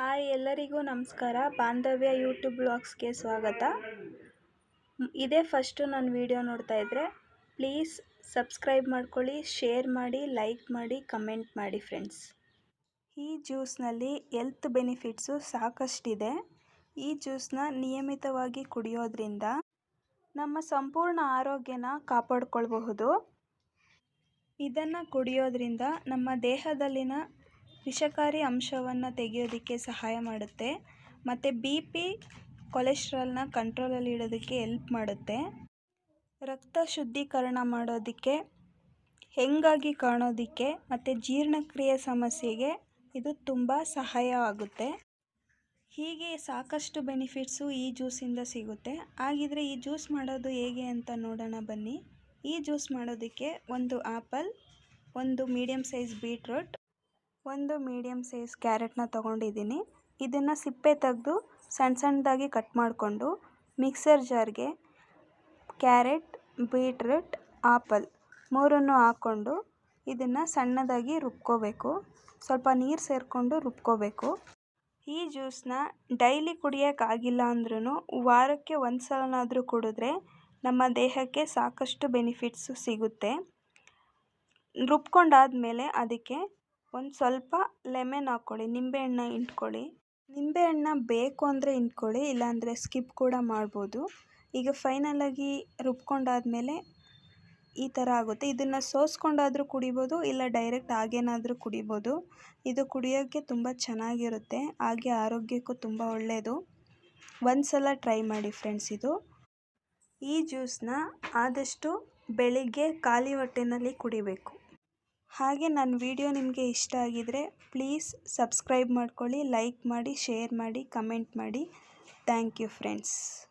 Hi ಎಲ್ಲರಿಗೂ ನಮಸ್ಕಾರ. ಬಾಂಧವ್ಯ ಯೂಟ್ಯೂಬ್ ಬ್ಲಾಗ್ಸ್ಗೆ ಸ್ವಾಗತ. ಇದೇ ಫಸ್ಟು ನನ್ನ ವಿಡಿಯೋ ನೋಡ್ತಾ ಇದ್ದರೆ ಪ್ಲೀಸ್ ಸಬ್ಸ್ಕ್ರೈಬ್ ಮಾಡ್ಕೊಳ್ಳಿ ಶೇರ್ ಮಾಡಿ ಲೈಕ್ ಮಾಡಿ ಕಮೆಂಟ್ ಮಾಡಿ ಫ್ರೆಂಡ್ಸ್ ಈ ಜ್ಯೂಸ್ನಲ್ಲಿ ಎಲ್ತ್ ಬೆನಿಫಿಟ್ಸು ಸಾಕಷ್ಟಿದೆ. ಈ ಜ್ಯೂಸನ್ನ ನಿಯಮಿತವಾಗಿ ಕುಡಿಯೋದ್ರಿಂದ ನಮ್ಮ ಸಂಪೂರ್ಣ ಆರೋಗ್ಯನ ಕಾಪಾಡ್ಕೊಳ್ಬಹುದು. ಇದನ್ನು ಕುಡಿಯೋದ್ರಿಂದ ನಮ್ಮ ದೇಹದಲ್ಲಿನ ವಿಷಕಾರಿ ಅಂಶವನ್ನು ತೆಗೆಯೋದಕ್ಕೆ ಸಹಾಯ ಮಾಡುತ್ತೆ. ಮತ್ತು ಬಿ ಪಿ ಕೊಲೆಸ್ಟ್ರಾಲ್ನ ಕಂಟ್ರೋಲಲ್ಲಿ ಇಡೋದಕ್ಕೆ ಎಲ್ಪ್ ಮಾಡುತ್ತೆ. ರಕ್ತ ಶುದ್ಧೀಕರಣ ಮಾಡೋದಕ್ಕೆ, ಹೆಂಗಾಗಿ ಕಾಣೋದಕ್ಕೆ ಮತ್ತು ಜೀರ್ಣಕ್ರಿಯೆ ಸಮಸ್ಯೆಗೆ ಇದು ತುಂಬ ಸಹಾಯವಾಗುತ್ತೆ ಹೀಗೆ ಸಾಕಷ್ಟು ಬೆನಿಫಿಟ್ಸು ಈ ಜ್ಯೂಸಿಂದ ಸಿಗುತ್ತೆ. ಹಾಗಿದ್ರೆ ಈ ಜ್ಯೂಸ್ ಮಾಡೋದು ಹೇಗೆ ಅಂತ ನೋಡೋಣ ಬನ್ನಿ. ಈ ಜ್ಯೂಸ್ ಮಾಡೋದಕ್ಕೆ ಒಂದು ಆ್ಯಪಲ್ ಒಂದು ಮೀಡಿಯಮ್ ಸೈಜ್ ಬೀಟ್ರೂಟ್ ಒಂದು ಮೀಡಿಯಮ್ ಸೈಜ್ ಕ್ಯಾರೆಟ್ನ ತೊಗೊಂಡಿದ್ದೀನಿ. ಇದನ್ನು ಸಿಪ್ಪೆ ತೆಗೆದು ಸಣ್ಣ ಸಣ್ಣದಾಗಿ ಕಟ್ ಮಾಡಿಕೊಂಡು ಮಿಕ್ಸರ್ ಜಾರ್ಗೆ ಕ್ಯಾರೆಟ್ ಬೀಟ್ರೂಟ್ ಆಪಲ್ ಮೂರನ್ನು ಹಾಕ್ಕೊಂಡು ಇದನ್ನು ಸಣ್ಣದಾಗಿ ರುಬ್ಕೋಬೇಕು. ಸ್ವಲ್ಪ ನೀರು ಸೇರಿಕೊಂಡು ರುಬ್ಕೋಬೇಕು. ಈ ಜ್ಯೂಸ್ನ ಡೈಲಿ ಕುಡಿಯೋಕ್ಕಾಗಿಲ್ಲ ಅಂದ್ರೂ ವಾರಕ್ಕೆ ಒಂದು ಸಲನಾದರೂ ಕುಡಿದ್ರೆ ನಮ್ಮ ದೇಹಕ್ಕೆ ಸಾಕಷ್ಟು ಬೆನಿಫಿಟ್ಸು ಸಿಗುತ್ತೆ. ರುಬ್ಕೊಂಡಾದ್ಮೇಲೆ ಅದಕ್ಕೆ ಒಂದು ಸ್ವಲ್ಪ ಲೆಮೆನ್ ಹಾಕ್ಕೊಳ್ಳಿ, ನಿಂಬೆಹಣ್ಣ ಹಿಂಡ್ಕೊಳ್ಳಿ ನಿಂಬೆಹಣ್ಣ ಬೇಕು ಅಂದರೆ ಹಿಂಡ್ಕೊಳ್ಳಿ ಇಲ್ಲಾಂದರೆ ಸ್ಕಿಪ್ ಕೂಡ ಮಾಡ್ಬೋದು. ಈಗ ಫೈನಲಾಗಿ ರುಬ್ಕೊಂಡಾದಮೇಲೆ ಈ ಥರ ಆಗುತ್ತೆ. ಇದನ್ನು ಸೋಸ್ಕೊಂಡಾದರೂ ಕುಡಿಬೋದು, ಇಲ್ಲ ಡೈರೆಕ್ಟ್ ಹಾಗೇನಾದರೂ ಕುಡಿಬೋದು. ಇದು ಕುಡಿಯೋಕ್ಕೆ ತುಂಬ ಚೆನ್ನಾಗಿರುತ್ತೆ, ಹಾಗೆ ಆರೋಗ್ಯಕ್ಕೂ ತುಂಬ ಒಳ್ಳೆಯದು ಒಂದು ಸಲ ಟ್ರೈ ಮಾಡಿ ಫ್ರೆಂಡ್ಸ್ ಇದು. ಈ ಜ್ಯೂಸನ್ನ ಆದಷ್ಟು ಬೆಳಿಗ್ಗೆ ಖಾಲಿ ಹೊಟ್ಟೆನಲ್ಲಿ ಕುಡಿಬೇಕು. ಹಾಗೆ ನನ್ನ ವಿಡಿಯೋ ನಿಮಗೆ ಇಷ್ಟ ಆಗಿದರೆ ಪ್ಲೀಸ್ ಸಬ್ಸ್ಕ್ರೈಬ್ ಮಾಡ್ಕೊಳ್ಳಿ, ಲೈಕ್ ಮಾಡಿ, ಶೇರ್ ಮಾಡಿ, ಕಮೆಂಟ್ ಮಾಡಿ. Thank you friends.